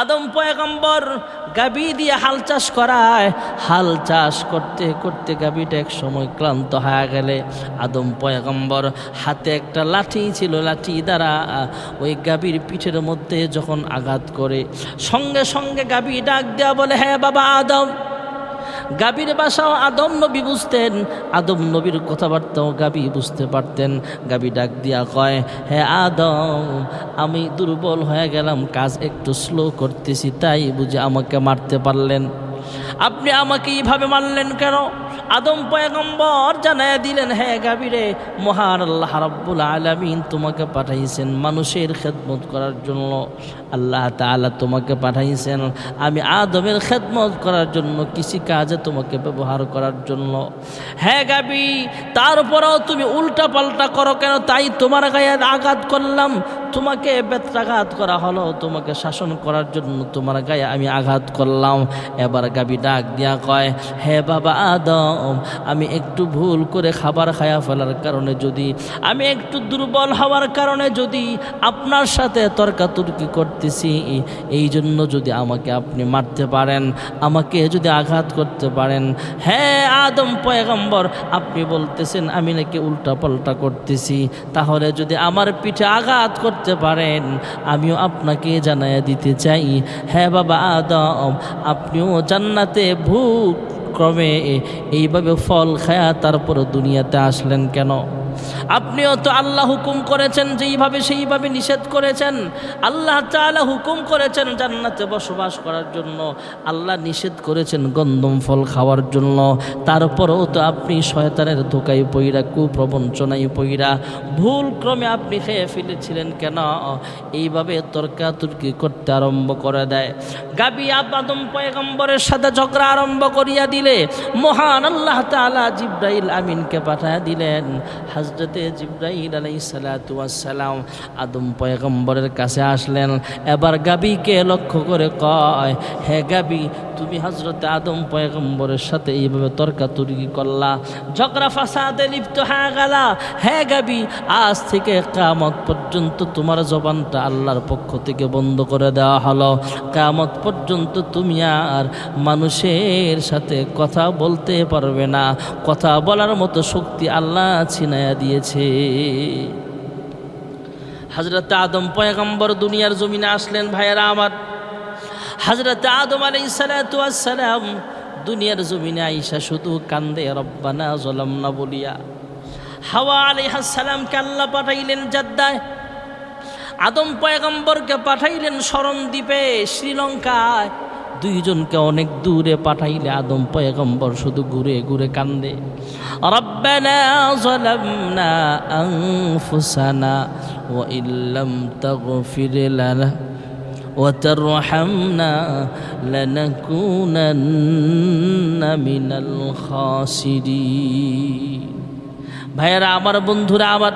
আদম পয়গম্বর গাবি দিয়ে হাল চাষ করায়। হাল চাষ করতে করতে গাবিটা এক সময় ক্লান্ত হয়ে গেলে। আদম পয়গম্বর হাতে একটা লাঠি ছিল, লাঠি দ্বারা ওই গাবির পিঠের মধ্যে যখন আঘাত করে, সঙ্গে সঙ্গে গাবি ডাক দেওয়া বলে হ্যাঁ বাবা আদম। গাবির বাসাও আদম নবী বুঝতেন, আদম নবীর কথাবার্তাও গাবি বুঝতে পারতেন। গাবি ডাক দিয়া কয়, হে আদম, আমি দুর্বল হয়ে গেলাম, কাজ একটু স্লো করতেছি, তাই বুঝে আমাকে মারতে পারলেন? আপনি আমাকে এইভাবে মানলেন কেন? আদম পয়গম্বর জানায় দিলেন হ্যাঁ গাবিরে মহান আল্লাহ রাব্বুল আলামিন তোমাকে পাঠাইছেন মানুষের খেদমত করার জন্য। আল্লাহ তাআলা তোমাকে পাঠাইছেন আমি আদমের খেদমত করার জন্য, কৃষি কাজে তোমাকে ব্যবহার করার জন্য। হ্যাঁ গাবি তারপরেও তুমি উল্টা পাল্টা করো কেন? তাই তোমার গায়ে আঘাত করলাম। তোমাকে বেত্রাঘাত করা হলো, তোমাকে শাসন করার জন্য তোমার গায়ে আমি আঘাত করলাম। এবার গাবি ডাক দিয়া কয়, হে বাবা আদম, আমি একটু ভুল করে খাবার খায়া ফেলার কারণে যদি, আমি একটু দুর্বল হওয়ার কারণে যদি আপনার সাথে তর্কাতর্কি করতেছি এই জন্য যদি আমাকে আপনি মারতে পারেন, আমাকে যদি আঘাত করতে পারেন হ্যাঁ আদম পয়গম্বর, আপনি বলতেছেন, আমি নাকি উল্টা পাল্টা করতেছি, তাহলে যদি আমার পিঠে আঘাত করতে পারেন, আমিও আপনাকে জানাইয়া দিতে চাই হ্যাঁ বাবা আদম, আপনিও জান্নাতে ভূক ক্রমে এইভাবে ফল খায়া তারপর দুনিয়াতে আসলেন কেন? আপনিও তো আল্লাহ হুকুম করেছেন, যেইভাবে সেইভাবে নিষেধ করেছেন। আল্লাহ তাআলা হুকুম করেছেন জান্নাতে বসবাস করার জন্য। আল্লাহ নিষেধ করেছেন গন্ধম ফল খাওয়ার জন্য। তারপরেও তো আপনি শয়তানের ধোকায় পইরা, কুপ্রবঞ্চনায় পইরা ভুল ক্রমে আপনি খেয়ে ফেলেছিলেন কেন? এইভাবে তর্কাতর্কি করতে আরম্ভ করে দেয়। গাবি আবাদম পয়গম্বরের সাথে ঝগড়া আরম্ভ করিয়া দিলে মহান আল্লাহ তাআলা জিব্রাইল আমিনকে পাঠায় দিলেন। হজরতে জিব্রাইল আলাই সালাম আদম পয়গম্বরের কাছে আসলেন। এবার গাবিকে লক্ষ্য করে কয়, হে গাবি, তুমি হজরতে আদম পয়গম্বরের সাথে এইভাবে তর্কাতর্কি করলা, ঝগড়া ফাসাদে লিপ্ত হয়ে গেলা। হে গাবি, আজ থেকে কামত পর্যন্ত তোমার জবানটা আল্লাহর পক্ষ থেকে বন্ধ করে দেওয়া হলো। কামত পর্যন্ত তুমি আর মানুষের সাথে কথা বলতে পারবে না। কথা বলার মতো শক্তি আল্লাহ ছিনায়া দিয়েছে। হজরত আদম পয়গম্বর দুনিয়ার জমিনে আসলেন, ভাইয়েরা আমার হজরত আদম আলাই সালাম দুনিয়ার জমিনে আইসা শুধু কান্দে, রব্বানা জলম না বলিয়া। হাওয়া আলাইহাসালামকে আল্লাহ পাঠাইলেন জাদ্দায়। আদম পয়গম্বরকে পাঠাইলেন শরণ দ্বীপে শ্রীলঙ্কায়। দুইজনকে অনেক দূরে পাঠাইলে আদম পয়গম্বর শুধু ঘুরে ঘুরে কান্দে। রব্বানা ভাইয়েরা, আমার বন্ধুরা, আমার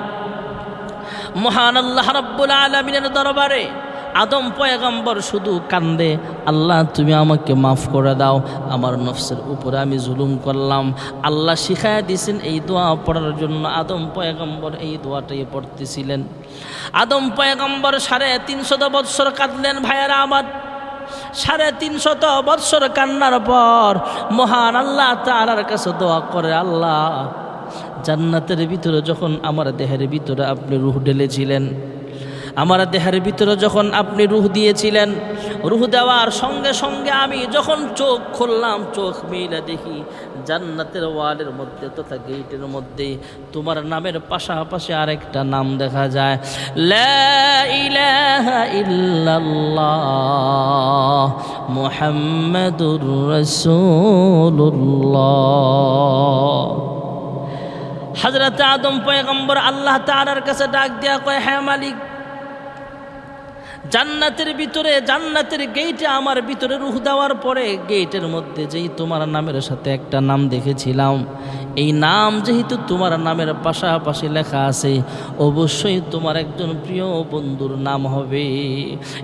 মহান আল্লাহ রব্বুল আলমিনের দরবারে আদম পয়গম্বর শুধু কান্দে, আল্লাহ, তুমি আমাকে মাফ করে দাও। আমার নফসের উপরে আমি জুলুম করলাম। আল্লাহ শিখায় দিয়েছেন এই দোয়া পড়ার জন্য। আদম পয়গম্বর এই দোয়াটাই পড়তেছিলেন। আদম পয়গম্বর সাড়ে তিনশত বৎসর কাঁদলেন, ভাইয়েরা, আমার সাড়ে তিনশত বৎসর কান্নার পর মহান আল্লাহ তালার কাছে দোয়া করে, আল্লাহ, জান্নাতের ভিতরে যখন আমার দেহের ভিতরে আপনি রুহ ঢেলেছিলেন আমার দেহের ভিতরে যখন আপনি রুহ দিয়েছিলেন, রুহ দেওয়ার সঙ্গে সঙ্গে আমি যখন চোখ খুললাম, চোখ মিলে দেখি জান্নাতের ওয়ালের মধ্যে তথা গেটের মধ্যে তোমার নামের পাশাপাশি আরেকটা নাম দেখা যায়। মুহাম্মাদুর আদম পয়গম্বর আল্লাহ তাআলার কাছে ডাক দেয়া কয় হ্যাঁ মালিক জান্নাতের ভিতরে, জান্নাতের গেইটে আমার ভিতরে রুহ দেওয়ার পরে গেইটের মধ্যে যেই তোমার নামের সাথে একটা নাম দেখেছিলাম, এই নাম যেহেতু তোমার নামের পাশাপাশি লেখা আছে, অবশ্যই তোমার একজন প্রিয় বন্ধুর নাম হবে,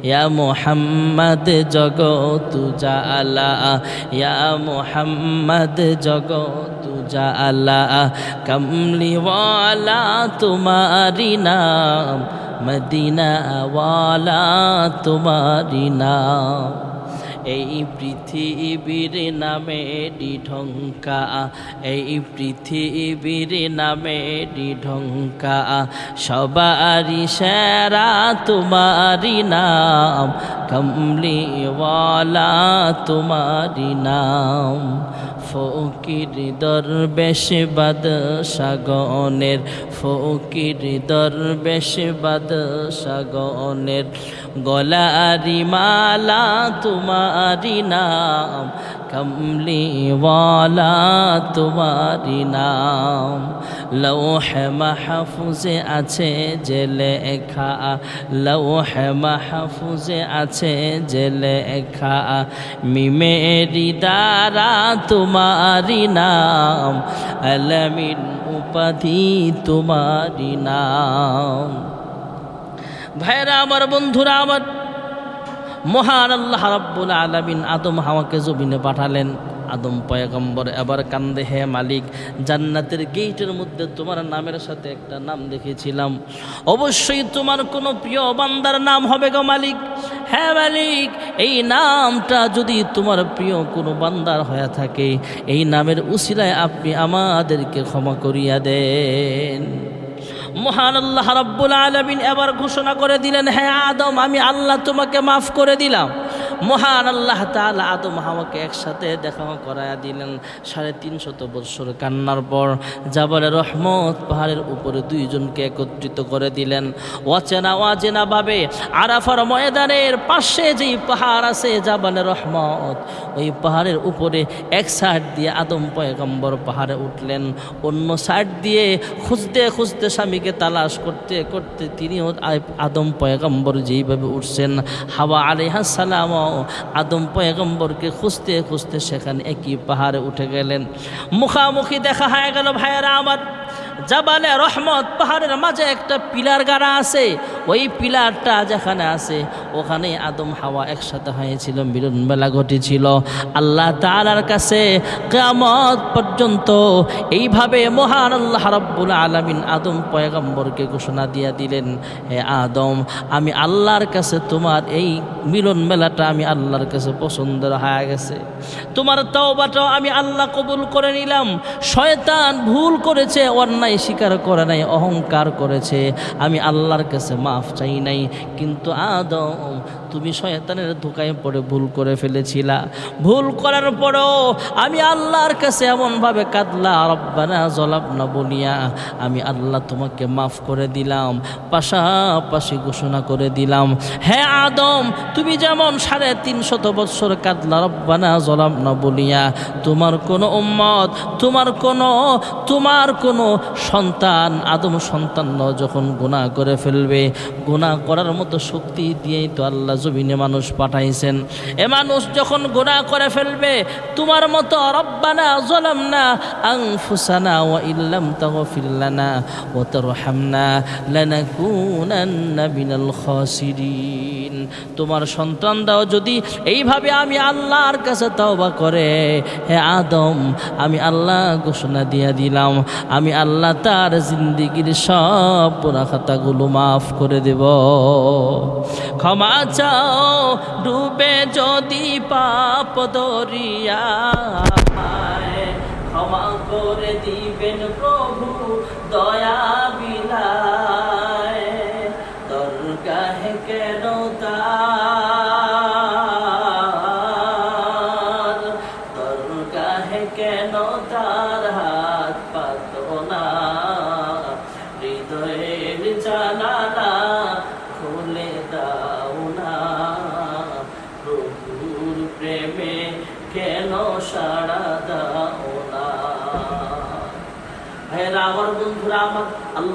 ইয়া মোহাম্মদ জগতু জালা ইয়া মোহাম্মদ জগতু জালা কমলিওয়ালা তোমারি নাম মদিনাওয়ালা তোমারি নাম। এই পৃথিবীর নামে ঢঙ্কা এই পৃথিবীর নামে ঢঙ্কা সবারি সেরা তোমারি নাম কমলিওয়ালা তোমারি নাম। ফকির দরবেশ বাদশাগণের ফকির দরবেশ বাদশাগণের। গলারি মালা তোমারি নাম কমলিওয়ালা তোমারি নাম লৌহ মাহফুজে আছে যে লেখা লৌহ মাহফুজে আছে যে লেখা মিমেরি দ্বারা তোমারি নাম আলমিন উপাধি তোমারি নাম ভাইরা, আমার বন্ধুরা, আমার মহান আল্লাহ রাব্বুল আলামিন আদম হাওয়াকে জমিনে পাঠালেন। আদম পয়গম্বর এবার কান্দে, হে মালিক, জান্নাতের গেইটের মধ্যে তোমার নামের সাথে একটা নাম দেখেছিলাম। অবশ্যই তোমার কোনো প্রিয় বান্দার নাম হবে গো মালিক। হ্যাঁ মালিক, এই নামটা যদি তোমার প্রিয় কোনো বান্দার হয়ে থাকে, এই নামের উসিলায় আপনি আমাদেরকে ক্ষমা করিয়া দেন। মহান আল্লাহ রাব্বুল আলামিন এবার ঘোষণা করে দিলেন হ্যাঁ আদম, আমি আল্লাহ তোমাকে মাফ করে দিলাম। মহান আল্লাহ তাআলা আদম হাওয়াকে একসাথে দেখা করায়া দিলেন সাড়ে তিনশত বৎসর কান্নার পর জাবালে রহমত পাহাড়ের উপরে দুইজনকে একত্রিত করে দিলেন। অচেনা অচেনা ভাবে আরাফার ময়দানের পাশে যেই পাহাড় আছে জাবালে রহমত, ওই পাহাড়ের উপরে এক সাইড দিয়ে আদম পয়গম্বর পাহাড়ে উঠলেন। অন্য সাইড দিয়ে খুঁজতে খুঁজতে স্বামীকে তালাশ করতে করতে তিনিও আদম পয়গম্বর যেইভাবে উঠছেন, হাওয়া আলিহা সালাম আদম পয়গম্বরকে খুঁজতে খুঁজতে সেখানে একই পাহাড়ে উঠে গেলেন। মুখামুখি দেখা হয়ে গেল, ভাইয়েরা, আমার জাবালে রহমত, পাহাড়ের মাঝে একটা পিলার গাড়া আছে, ওই পিলারটা যেখানে আছে, ওখানে আদম হাওয়া একসাথে হয়েছিল, মিলন মেলা ঘটেছিল। আল্লাহ তালার কাছে কেয়ামত পর্যন্ত এইভাবে মহান আল্লাহ রাব্বুল আলামিন আদম পয়গম্বরকে ঘোষণা দিয়া দিলেন, হে আদম, আমি আল্লাহর কাছে তোমার এই মিলন মেলাটা আমি আল্লাহর কাছে পছন্দ হয়ে গেছে। তোমার তওবাটাও আমি আল্লাহ কবুল করে নিলাম। শয়তান ভুল করেছে অন্যায় স্বীকার করে নাই অহংকার করেছে। আমি আল্লাহর কাছে মাফ চাই নাই। কিন্তু আদম তুমি শয়তানের ধোকায় পড়ে ভুল করে ফেলেছিলা। ভুল করার পরেও আমি আল্লাহর কাছে এমনভাবে কাঁদলা, রব্বানা জলাব না বলিয়া আমি আল্লাহ তোমাকে মাফ করে দিলাম, পাশাপাশি ঘোষণা করে দিলাম। হ্যাঁ আদম, তুমি যেমন সাড়ে তিনশত বৎসর কাঁদলা, রব্বানা জলাব না বলিয়া তোমার কোনো উম্মত, তোমার কোনো তোমার কোনো সন্তান, আদম সন্তান যখন গুণা করে ফেলবে। গুণা করার মতো শক্তি দিয়েই তো আল্লাহ জমিনে মানুষ পাঠাইছেন। এ মানুষ যখন গুণা করে ফেলবে, তোমার মতো রব্বানা জলাম না আংফুসানা ও ইল্লাম তাগফির লানা ওয়া তারহামনা লানাকুনান্না বিনাল খাসিরিন। তোমার সন্তানরাও যদি এইভাবে আমি আল্লাহর কাছে তওবা করে, হে আদম, আমি আল্লাহ ঘোষণা দিয়া দিলাম, আমি আল্লাহ তার জিন্দিগির সব পুরা খাতাগুলো মাফ করে দেব। ক্ষমা চাও, ডুবে যদি পাপ দরিয়া ক্ষমা করে দিবেন প্রভু, দয়া বিলায়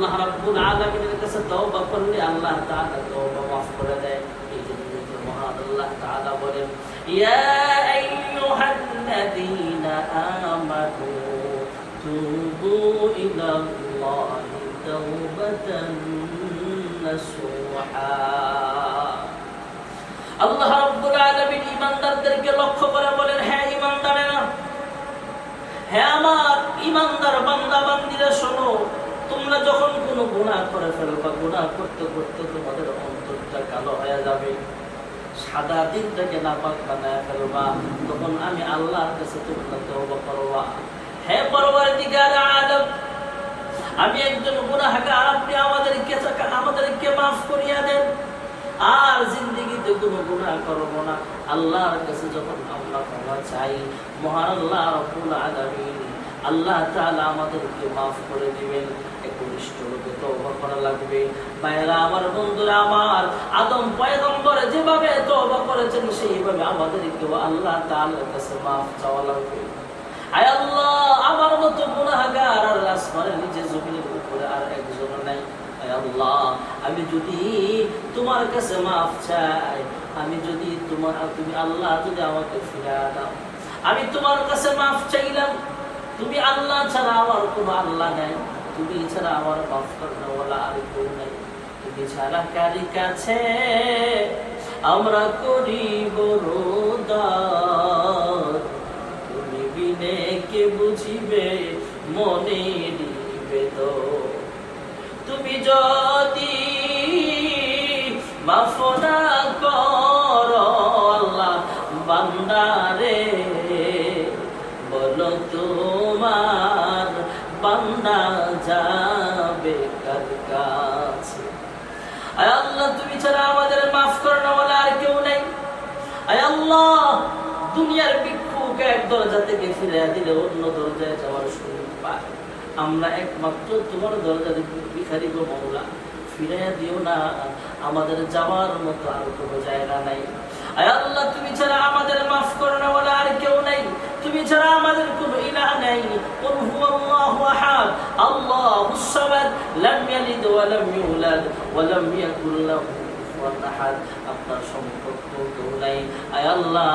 আল্লাহ রাব্বুল আলামিনের কাছে তওবা করলে আল্লাহ তাআলা তওবা মাফ করে দেয়। এই জন্য মহান আল্লাহ তাআলা বলেন, ইয়া আইয়ুহাল্লাযীনা আমানু তুবু ইলাল্লাহি তাওবাতান নাসুহা আল্লাহ রাব্বুল আলামিন ঈমানদারদেরকে লক্ষ্য করে বলেন হ্যাঁ ঈমানদারেরা হ্যাঁ আমার ইমানদার বান্দা বান্দিরা শোনো তোমরা যখন কোনো গুনাহ করে ফেলবা গুনাহ করতে করতে তোমাদের অন্তরটা কালো হয়ে যাবে, সাদা দিনটাকে নাপাক বানায় ফেলবা তখন আমি আল্লাহর কাছে তোমরা তওবা করবা হে পরবার দিকে আদম, আমি একজন গুনাহগার, আপনি আমাদেরকে আমাদেরকে মাফ করিয়া দেন। আর জিন্দগিতে কোনো গুনাহ করব না। আল্লাহর কাছে যখন আমরা ক্ষমা চাই, মহান আল্লাহ রব্বুল আলামিন আল্লাহ তাআলা আমাদেরকে মাফ করে দিবেন। করা লাগবে। উপরে আর একজন নাই। আমি যদি তোমার কাছে মাফ চাই, আমি যদি তোমার, তুমি আল্লাহ যদি আমাকে ফিরে দাও, আমি তোমার কাছে মাফ চাইলাম। তুমি আল্লাহ ছাড়া আমার কোনো আল্লাহ নাই। তুমি ছাড়া আমার মাফ করানোওয়ালা আর কেউ নাই। তুমি ছাড়া কারি কাছে আমরা করি তুমি বিনে কে বুঝিবে, মনে নিবেদন তুমি যদি মাফ না কর, আল্লাহ বান্দারে বলো, তোমার বান্দা যাবে কাছে? আয় আল্লাহ, তুমি ছাড়া আমাদের মাফ করো বলে আর কেউ আয় আল্লাহ, দুনিয়ার এক দরজা থেকে ফিরে দিলে অন্য দরজায় যাওয়ার সুযোগ পায়। আমরা একমাত্র তোমার দরজা ভিখারি গো মৌলা ফিরে দিও না, আমাদের যাওয়ার মতো আর কোনো জায়গা নাই। আয় আল্লাহ, তুমি ছাড়া আমাদের মাফ করো না বলে আর কেউ নাই। তুমি যারা আমাদের কোন ইলাহ নাই হুয়াল্লাহু আহাদ সামাদ, লাম ইয়ালিদ ওয়া লাম ইউলাদ ওয়া লাম ইয়াকুল লাহু আপনার সম্পর্ক কেউ নাই। আয় আল্লাহ,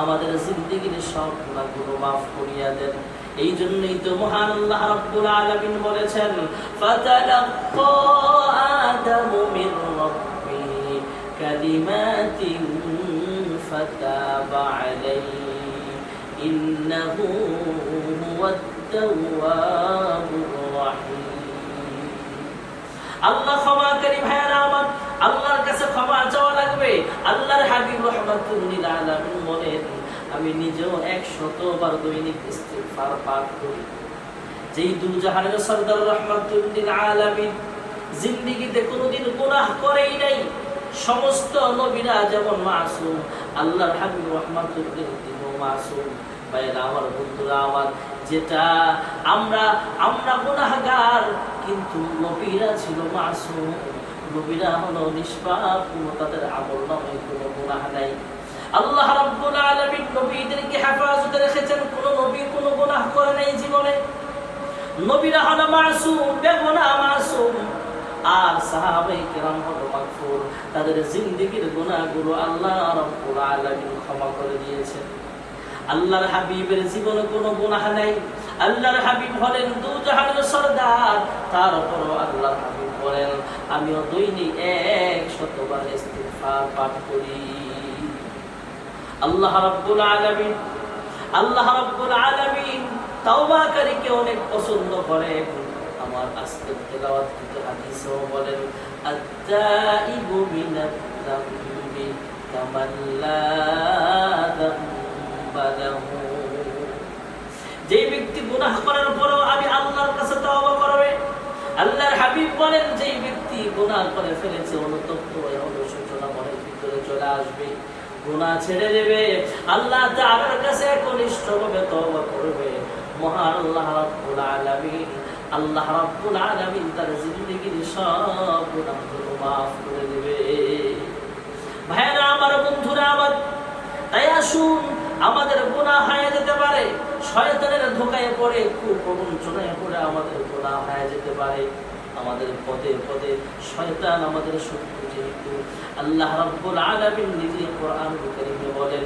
আমাদের জিন্দিগির সব গুণাগুলো মাফ করিয়া দেন। এই জন্যই তো মহান আল্লাহ রাব্বুল আলামিন বলেছেন, ফাতালাক্কা আদামু মিন রাব্বিহি কালিমাতিন ফাতাবা আলাইহি ইন্নাহু হুয়াত তাওয়াবুর রাহিম আল্লাহ ক্ষমাকারী ভাইয়ারা আমার, আল্লাহর কাছে ক্ষমা চাওয়া লাগবে। আল্লাহর হাবিব বলেন, আমি নিজেও এক শতবার দৈনিক পাঠ করি। যেই দুজাহানের আলামিন জিন্দিগিতে কোনোদিন গুনাহ করেই নাই, সমস্ত নবীরা যেমন মাসুম, আল্লাহর হাবিব রহমাতুল্লিল মাসুম আমার বন্ধুরা, আমার যেটা আমরা আমরা গুনাহগার, কিন্তু নবীরা ছিল মাসুম। নবীরা হলো নিষ্পাপ তাদের আমল কোনো গুনাহ নাই। আল্লাহ রাব্বুল আলামিন নবীদেরকে হেফাজতে রেখেছেন, কোনো নবী কোনো করে নাই জীবনে। নবীরা হলো মাসুম মাসুম। আর সাহাবাই কেরাম হলো তাদের জিন্দেগির গুনাহগুলো আল্লাহ রাব্বুল আলামিন ক্ষমা করে দিয়েছেন। আল্লাহর হাবিবের জীবনে কোনো নাই। আল্লাহর হাবিব হলেন আল্লাহর হাবিব বলেন আমিও দৈনিক এক শতবার পাঠ করি। আল্লাহ আল্লাহ তাওবাকারীকে অনেক পছন্দ করেন। আমার আজকের তেলাওয়াত বলেন, আত্তাইবু মিনাত লাহু যে ব্যক্তি গুনাহ করার পরও আমি আল্লাহর কাছে তওবা করবে, আল্লাহর হাবিব বলেন যে ব্যক্তি গুনাহ করে ফেলেছে, অনুতপ্ত হয়ে অনুশোচনা ভিতরে চলে আসবে, গুনাহ ছেড়ে দেবে। আল্লাহ তাআলার কাছে একনিষ্ঠভাবে তওবা করবে। মহান আল্লাহ রাব্বুল আলামিন, আল্লাহ রাব্বুল আলামিন তার সব গুনাহগুলো করে দেবে। ভাইরা আমার বন্ধুরা, আমার, তাই আসুন আমাদের গুনাহ হয়ে যেতে পারে। শয়তানের ধোকায় পড়ে খুব কুপ্রবঞ্চনায় পড়ে আমাদের গুনাহ হয়ে যেতে পারে। আমাদের পদে পদে শয়তান আমাদের শত্রু যেহেতু আল্লাহ রাব্বুল আলামিন নিজে কোরআন কারীমে বলেন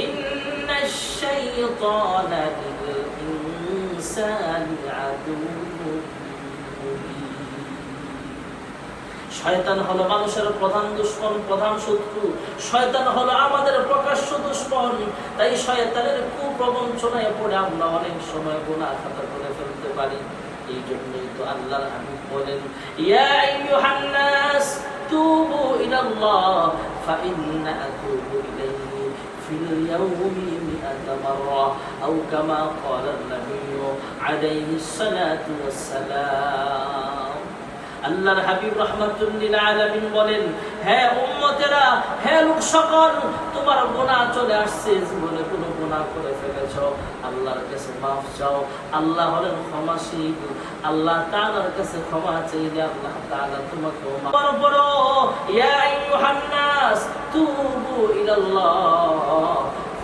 ইন্নাশ শাইতানা লিল ইনসানি আদুউন শয়তান হলো মানুষের প্রধান দুশ্মন, প্রধান শত্রু। শয়তান হলো আমাদের প্রকাশ্য দুশ্মন। তাই শয়তানের কুপ্রবঞ্চনায় পড়ে আমরা অনেক সময় গুনাহ খাতা করে ফেলতে পারি। এই জন্যই তো আল্লাহর হাবিব বলেন, ইয়া আইয়ুহান নাস তুবু ইলাল্লাহ ফাইন্না আতুবু ইলাইহি ফিল ইয়াউমি মিআতা মাররা, আও কামা ক্বালা আল্লাহর হাবিব রহমাতুল্লিল বলেন, হে উম্মতেরা, হে লোক সকল তোমার গুনাহ চলে আসছে, জীবনে কোনো গুনাহ করে ফেলেছো। আল্লাহর কাছে মাফ চাও। আল্লাহ হলেন ক্ষমাশীল। আল্লাহ তাআলার কাছে ক্ষমা চাইলে আল্লাহ তাআলা তোমাকে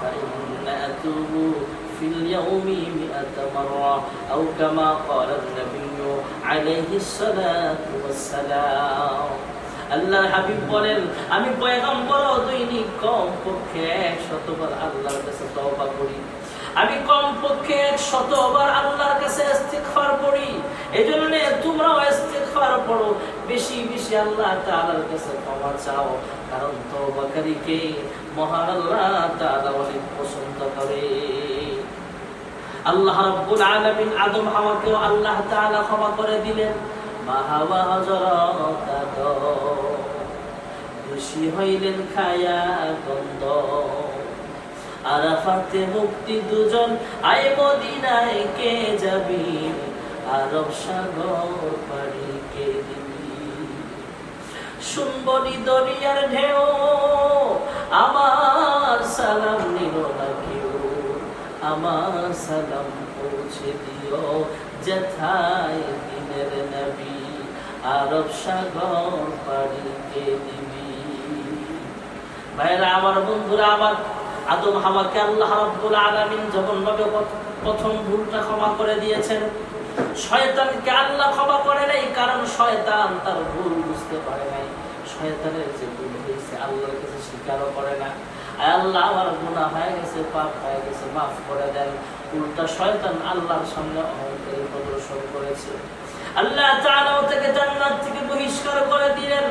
ফাইন্না আতুবু في اليوم مئة مرة أو كما قال النبي عليه الصلاة والسلام আল্লাহর হাবিব বলেন আমি পয়গম্বর দৈনিক কম পক্ষে এক শতবার আল্লাহর কাছে তওবা করি আমি কম পক্ষে এক শতবার আল্লাহর কাছে ইস্তিগফার পড়ি এজন্য তোমরাও ইস্তিগফার পড়ো বেশি বেশি আল্লাহ তাআলার কাছে ক্ষমা চাও কারণ তওবাকারীকে মহান আল্লাহ তাআলা অনেক পছন্দ করে আল্লাহ রাব্বুল আলামিন আদম হাওয়াকেও আল্লাহ তাআলা ক্ষমা করে দিলেন। মা হাওয়া হযরত খুশি হইলেন খায়া গন্ধ। আরাফাতে মুক্তি দুজন, আয় মদিনায় কে যাবি? আরব সাগর পাড়ি কে দিবি? শুনবনি দরিয়ার ঢেউ, আমার সালাম নিল না আমার সালাম পৌঁছে দিও। দিনের নবী, আরব সাগর দিবি। ভাইরা, আমার বন্ধুরা, আমার আদম হাওয়াকে আল্লাহ প্রথম ভুলটা ক্ষমা করে দিয়েছেন, শয়তানকে আল্লাহ ক্ষমা করে নাই, কারণ শয়তান তার ভুল বুঝতে পারে নাই। শয়তানের যে ভুল হয়েছে, আল্লাহর কাছে স্বীকারও করে না। আল্লাহ আমার গুনাহ হয়ে গেছে পাপ হয়ে গেছে মাফ করে দেন উল্টা শয়তান আল্লাহর সামনে অহংকারী প্রদর্শন করেছে আল্লাহ তাআলা থেকে জান্নাত থেকে বহিষ্কার করে দিলেন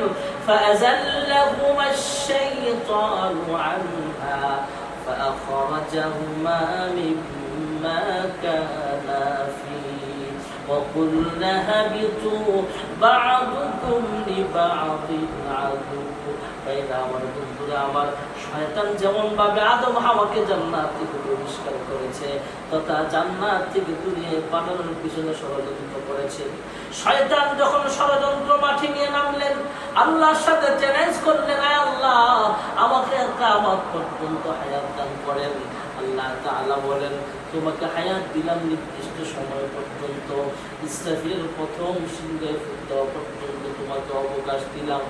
فأزلهما الشيطان عنها فأخرجهما مما كانا فيه وقلنا اهبطوا بعضكم لبعض عدو তাইলে আমার বন্ধুরা আমার শয়তান যেমন ভাবে আদম হাওয়াকে জান্নাত থেকে বহিষ্কার করেছে, তথা জান্নাত থেকে দূরে পাঠানোর পিছনে ষড়যন্ত্র করেছে। শয়তান যখন ষড়যন্ত্র মাঠে নিয়ে নামলেন, আল্লাহর সাথে চ্যালেঞ্জ করলেন আল্লাহ, আমাকে কামত পর্যন্ত হায়াত দান করেন। আল্লাহ তাআলা বলেন, তোমাকে হায়াত দিলাম নির্দিষ্ট সময় পর্যন্ত। ইসরাফিলের প্রথম সিংহে দেওয়া পর্যন্ত তোমাকে অবকাশ দিলাম।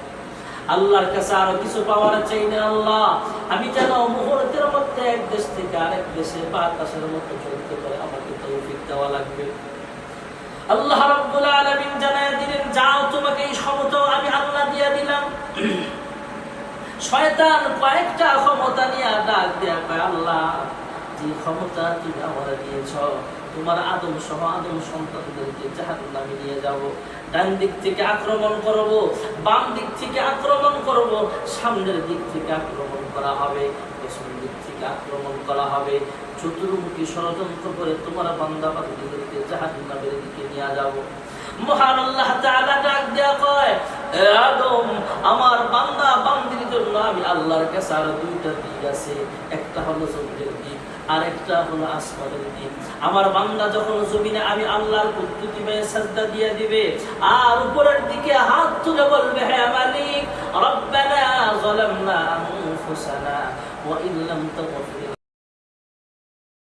আল্লাহর কাছে আরও কিছু পাওয়ার চাই না আল্লাহ। আমি যেন মুহূর্তের মধ্যে এক দেশ থেকে আরেক দেশে বাতাসের মতো চলতে পারে, আমাকে তৌফিক দেওয়া লাগবে। আল্লাহ রাব্বুল আলামিন জানায় দিলেন, যাও, তোমাকে এই আমি আল্লাহ দিয়ে দিলাম। শয়তান কয়েকটা ক্ষমতা নিয়ে ডাক দেয়া কয়, আল্লাহ, যে ক্ষমতা তুমি আমার দিয়েছ, তোমার আদম সহ আদম সন্তানদেরকে নিয়ে যাব। ডান দিক থেকে আক্রমণ করব, বাম দিক থেকে আক্রমণ করব, সামনের দিক থেকে আক্রমণ করা হবে, পেছন দিক থেকে আক্রমণ করা হবে। চতুর্মুখী ষড়যন্ত্র করে তোমার বান্দা বান্দিদেরকে জাহান্নামের দিকে নিয়ে যাব। মহান আল্লাহ তাআলা ডাক দেয়া কয় আদম, আমার বান্দা বান্দির জন্য আমি আল্লাহর কাছে আরও দুইটা দিক আছে। একটা হলো জমিনের দিক আর একটা হলো আসমানের দিন। আমার বান্দা যখন জমিনে আমি আল্লাহর পদ্ধতি মেয়ে সাজদা দিয়ে দিবে, আর উপরের দিকে হাত তুলে বলবে হ্যাঁ মালিক, রব্বানা যালামনা আনফুসানা, ওয়া ইল্লাম তাগফির